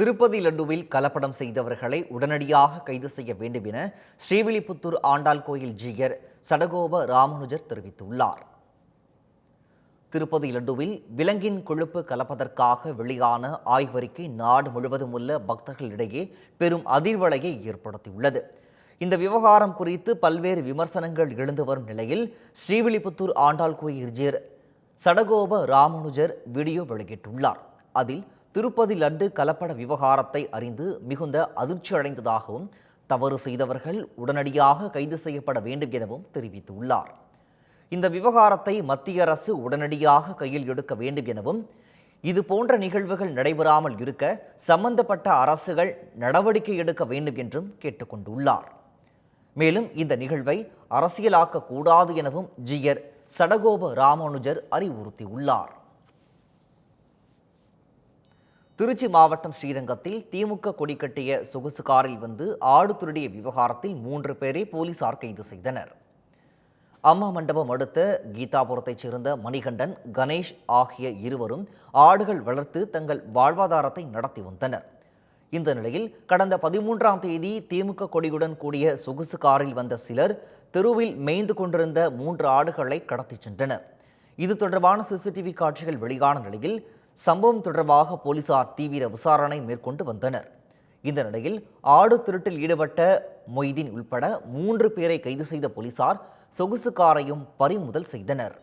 திருப்பதி லட்டுவில் கலப்படம் செய்தவர்களை உடனடியாக கைது செய்ய வேண்டும் என ஸ்ரீவில்லிபுத்தூர் ஆண்டாள் கோயில் ஜீயர் சடகோப ராமானுஜர் தெரிவித்துள்ளார். திருப்பதி லட்டுவில் விலங்கின் கொழுப்பு கலப்பதற்காக வெளியான ஆய்வறிக்கை நாடு முழுவதும் உள்ள பக்தர்களிடையே பெரும் அதிர்வலையை ஏற்படுத்தியுள்ளது. இந்த விவகாரம் குறித்து பல்வேறு விமர்சனங்கள் எழுந்து வரும் நிலையில் ஸ்ரீவில்லிபுத்தூர் ஆண்டாள் கோயில் ஜீயர் சடகோப ராமானுஜர் வீடியோ வெளியிட்டுள்ளார். அதில் திருப்பதி லட்டு கலப்பட விவகாரத்தை அறிந்து மிகுந்த அதிர்ச்சி அடைந்ததாகவும் தவறு செய்தவர்கள் உடனடியாக கைது செய்யப்பட வேண்டும் எனவும் தெரிவித்துள்ளார். இந்த விவகாரத்தை மத்திய அரசு உடனடியாக கையில் எடுக்க வேண்டும் எனவும் இது போன்ற நிகழ்வுகள் நடைபெறாமல் இருக்க சம்பந்தப்பட்ட அரசுகள் நடவடிக்கை எடுக்க வேண்டும் என்றும் கேட்டுக்கொண்டுள்ளார். மேலும் இந்த நிகழ்வை அரசியலாக்க கூடாது எனவும் ஜியர் சடகோப ராமானுஜர் அறிவுறுத்தியுள்ளார். திருச்சி மாவட்டம் ஸ்ரீரங்கத்தில் திமுக கொடி கட்டிய சொகுசு காரில் வந்து ஆடு திருடிய விவகாரத்தில் மூன்று பேரை போலீசார் கைது செய்தனர். அம்மா மண்டபம் அடுத்த கீதாபுரத்தைச் சேர்ந்த மணிகண்டன் கணேஷ் ஆகிய இருவரும் ஆடுகள் வளர்த்து தங்கள் வாழ்வாதாரத்தை நடத்தி வந்தனர். இந்த நிலையில் கடந்த பதிமூன்றாம் தேதி திமுக கொடியுடன் கூடிய சொகுசு காரில் வந்த சிலர் தெருவில் மேய்ந்து கொண்டிருந்த மூன்று ஆடுகளை கடத்திச் சென்றனர். இது தொடர்பான சிசிடிவி காட்சிகள் வெளியான நிலையில் சம்பவம் தொடர்பாக போலீசார் தீவிர விசாரணை மேற்கொண்டு வந்தனர். இந்த நிலையில் ஆடு திருட்டில் ஈடுபட்ட மொய்தீன் உள்பட மூன்று பேரை கைது செய்த போலீசார் சொகுசு காரையும் பறிமுதல் செய்தனர்.